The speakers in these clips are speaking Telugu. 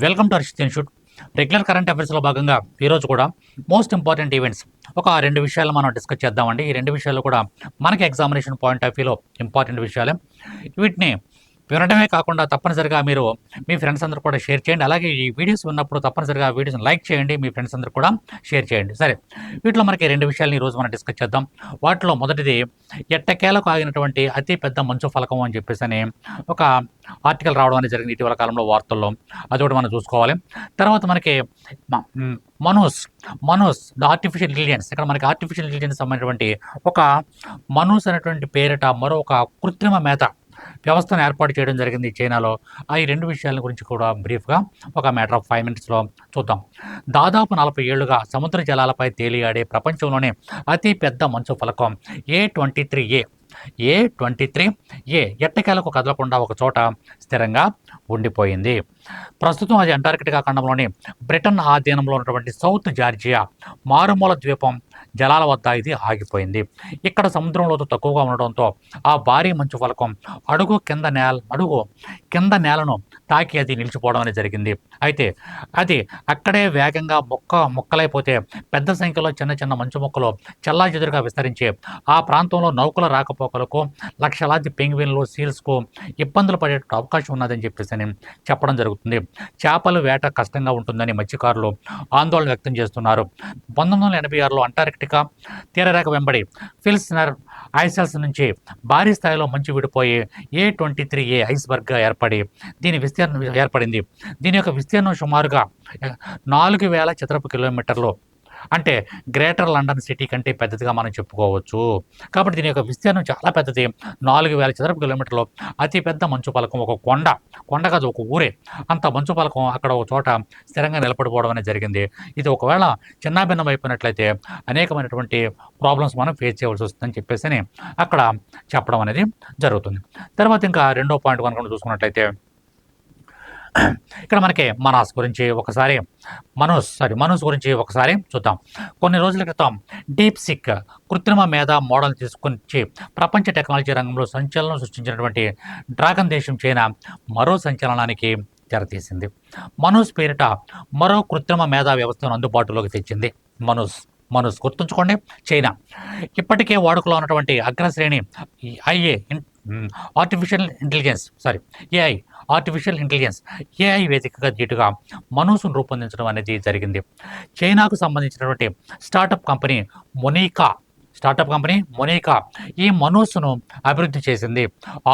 Welcome to Harshit institute. Regular current అఫైర్స్లో భాగంగా ఈరోజు కూడా మోస్ట్ ఇంపార్టెంట్ ఈవెంట్స్ ఒక రెండు విషయాలు మనం డిస్కస్ చేద్దామండి. ఈ రెండు విషయాలు కూడా మనకి ఎగ్జామినేషన్ పాయింట్ ఆఫ్ వ్యూలో ఇంపార్టెంట్ విషయాలే. వీటిని వినడమే కాకుండా తప్పనిసరిగా మీరు మీ ఫ్రెండ్స్ అందరూ కూడా షేర్ చేయండి. అలాగే ఈ వీడియోస్ ఉన్నప్పుడు తప్పనిసరిగా వీడియోస్ని లైక్ చేయండి. మీ ఫ్రెండ్స్ అందరూ కూడా షేర్ చేయండి. సరే వీటిలో మనకి రెండు విషయాలు ఈరోజు మనం డిస్కస్ చేద్దాం. వాటిలో మొదటిది ఎట్టకేలకు ఆగినటువంటి అతి పెద్ద మంచు ఫలకం అని చెప్పేసి అని ఒక ఆర్టికల్ రావడం అనేది జరిగింది ఇటీవల కాలంలో వార్తల్లో. అది కూడా మనం చూసుకోవాలి. తర్వాత మనకి Manoj Manoj Manus Manus the artificial intelligence. ఇక్కడ మనకి ఆర్టిఫిషియల్ ఇంటెలిజెన్స్ సంబంధించినటువంటి ఒక మనోస్ అనేటువంటి పేరిట మరో ఒక కృత్రిమ మేత వ్యవస్థను ఏర్పాటు చేయడం జరిగింది చైనాలో. ఈ రెండు విషయాల గురించి కూడా బ్రీఫ్గా ఒక మ్యాటర్ ఆఫ్ ఫైవ్ మినిట్స్లో చూద్దాం. దాదాపు నలభై ఏళ్ళుగా సముద్ర జలాలపై తేలియాడే ప్రపంచంలోనే అతి పెద్ద మంచు ఫలకం A twenty three A. A twenty three A. ఎట్టకేలకు కదలకుండా ఒక చోట స్థిరంగా ఉండిపోయింది. ప్రస్తుతం అది అంటార్కిటికా ఖండంలోని బ్రిటన్ ఆధీనంలో ఉన్నటువంటి సౌత్ జార్జియా మారుమూల ద్వీపం జలాల వద్ద ఇది ఆగిపోయింది. ఇక్కడ సముద్రంలో తక్కువగా ఉండడంతో ఆ భారీ మంచు ఫలకం అడుగు కింద నేల అడుగు కింద నేలను తాకి అది నిలిచిపోవడం అనేది జరిగింది. అయితే అది అక్కడే వేగంగా మొక్క మొక్కలైపోతే పెద్ద సంఖ్యలో చిన్న చిన్న మంచు మొక్కలు చెల్లాచెదురుగా విస్తరించి ఆ ప్రాంతంలో నౌకల రాకపోకలకు లక్షలాది పెంగ్విన్లు సీల్స్కు ఇబ్బందులు పడే అవకాశం ఉన్నదని చెప్పేసి అని చెప్పడం జరుగుతుంది. చేపల వేట కష్టంగా ఉంటుందని మత్స్యకారులు ఆందోళన వ్యక్తం చేస్తున్నారు. పంతొమ్మిది వందల ఎనభై ఆరులో అంటార్కిటికా తీరరేఖ వెంబడి ఫిల్స్నర్ ఐసెల్స్ నుంచి భారీ స్థాయిలో మంచు విడిపోయి ఏ ట్వంటీ త్రీ ఏ ఐస్బర్గ్గా ఏర్పడి దీని విస్తీర్ణం ఏర్పడింది. దీని యొక్క విస్తీర్ణం సుమారుగా నాలుగు వేల చదరపు కిలోమీటర్లు. అంటే గ్రేటర్ లండన్ సిటీ కంటే పెద్దదిగా మనం చెప్పుకోవచ్చు. కాబట్టి దీని యొక్క విస్తీర్ణం చాలా పెద్దది. నాలుగు వేల చదరపు కిలోమీటర్లు. అతి పెద్ద మంచు పలకం ఒక కొండ. కొండ కాదు ఒక ఊరే. అంత మంచు పలకం అక్కడ ఒక చోట స్థిరంగా నిలబడిపోవడం అనేది జరిగింది. ఇది ఒకవేళ చిన్నాభిన్నం అయిపోయినట్లయితే అనేకమైనటువంటి ప్రాబ్లమ్స్ మనం ఫేస్ చేయవలసి వస్తుందని చెప్పేసి అని అక్కడ చెప్పడం అనేది జరుగుతుంది. తర్వాత ఇంకా రెండో పాయింట్ కనుక చూసుకున్నట్లయితే ఇక్కడ మనకి మనస్ గురించి ఒకసారి మనోజ్ సారీ మనోజ్ గురించి ఒకసారి చూద్దాం. కొన్ని రోజుల క్రితం డీప్ సిక్ కృత్రిమ మేధ మోడల్ తీసుకొచ్చి ప్రపంచ టెక్నాలజీ రంగంలో సంచలనం సృష్టించినటువంటి డ్రాగన్ దేశం చైనా మరో సంచలనానికి తెరతీసింది మనోజ్ పేరిట మరో కృత్రిమ మేధా వ్యవస్థను అందుబాటులోకి తెచ్చింది. మనోజ్ మనోజ్ గుర్తుంచుకోండి చైనా. ఇప్పటికే వాడుకలో ఉన్నటువంటి అగ్రశ్రేణి IA artificial intelligence sorry AI artificial intelligence AI వేదికగా ధీటుగా మనోసును రూపొందించడం అనేది జరిగింది. చైనాకు సంబంధించినటువంటి startup company Monica startup company Monica ఈ మనోస్సును అభివృద్ధి చేసింది.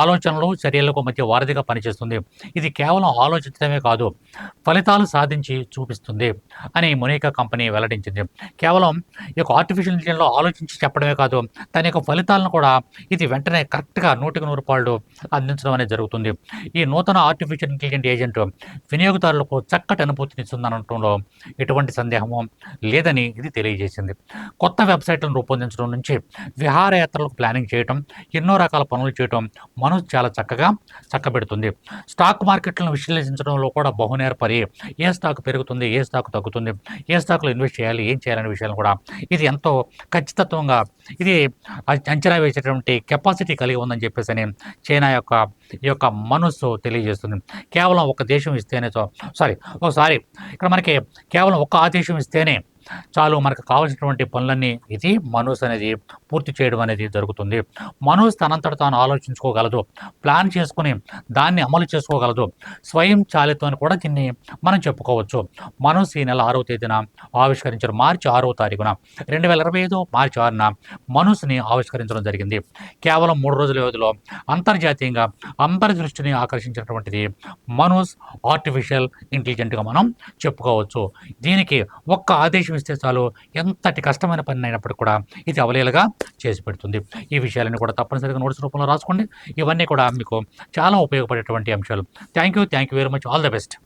ఆలోచనలు చర్యలకు మధ్య వారధిగా పనిచేస్తుంది. ఇది కేవలం ఆలోచించడమే కాదు ఫలితాలు సాధించి చూపిస్తుంది అని మొనేకా కంపెనీ వెల్లడించింది. కేవలం ఈ యొక్క ఆర్టిఫిషియల్ ఇంటెలిజెన్స్లో ఆలోచించి చెప్పడమే కాదు తన యొక్క ఫలితాలను కూడా ఇది వెంటనే కరెక్ట్గా నూటికి నూరు రూపాయలు అందించడం అనేది జరుగుతుంది. ఈ నూతన ఆర్టిఫిషియల్ ఇంటెలిజెంట్ ఏజెంట్ వినియోగదారులకు చక్కటి అనుభూతినిస్తుందనటంలో ఎటువంటి సందేహము లేదని ఇది తెలియజేసింది. కొత్త వెబ్సైట్లను రూపొందించడం నుంచి విహారయాత్రలకు ప్లానింగ్ చేయటం ఎన్నో రకాల పనులు చేయటం మనసు చాలా చక్కగా చక్కబెడుతుంది. స్టాక్ మార్కెట్లను విశ్లేషించడంలో కూడా బహునేర్పరి ఏ స్టాక్ పెరుగుతుంది ఏ స్టాక్ తగ్గుతుంది ఏ స్టాక్లో ఇన్వెస్ట్ చేయాలి ఏం చేయాలనే విషయాలను కూడా ఇది ఎంతో ఖచ్చితత్వంగా ఇది అంచనా వేసేటువంటి కెపాసిటీ కలిగి ఉందని చెప్పేసి అని చైనా యొక్క ఈ యొక్క మనస్సు తెలియజేస్తుంది. కేవలం ఒక దేశం ఇస్తేనే సారీ ఒకసారి ఇక్కడ మనకి కేవలం ఒక ఆదేశం ఇస్తేనే చాలు మనకు కావాల్సినటువంటి పనులన్నీ ఇది మనోజ్ అనేది పూర్తి చేయడం అనేది జరుగుతుంది. మనోజ్ తనంతట తాను ఆలోచించుకోగలదు. ప్లాన్ చేసుకుని దాన్ని అమలు చేసుకోగలదు. స్వయం చాలితం అని కూడా దీన్ని మనం చెప్పుకోవచ్చు. మనోజ్ ఈ నెల ఆరవ తేదీన ఆవిష్కరించారు. మార్చి ఆరవ తారీఖున. రెండు వేల ఇరవై ఐదు మార్చి ఆరున మనోజ్ని ఆవిష్కరించడం జరిగింది. కేవలం మూడు రోజుల వ్యవధిలో అంతర్జాతీయంగా అందరి దృష్టిని ఆకర్షించినటువంటిది మనోజ్ ఆర్టిఫిషియల్ ఇంటెలిజెంట్గా మనం చెప్పుకోవచ్చు. దీనికి ఒక్క ఆదేశం ఇస్తే చాలు ఎంతటి కష్టమైన పని అయినప్పటికీ కూడా ఇది అవలేలుగా చేసి పెడుతుంది. ఈ విషయాలన్నీ కూడా తప్పనిసరిగా నోట్స్ రూపంలో రాసుకోండి. ఇవన్నీ కూడా మీకు చాలా ఉపయోగపడేటువంటి అంశాలు. Thank you thank you very much all the best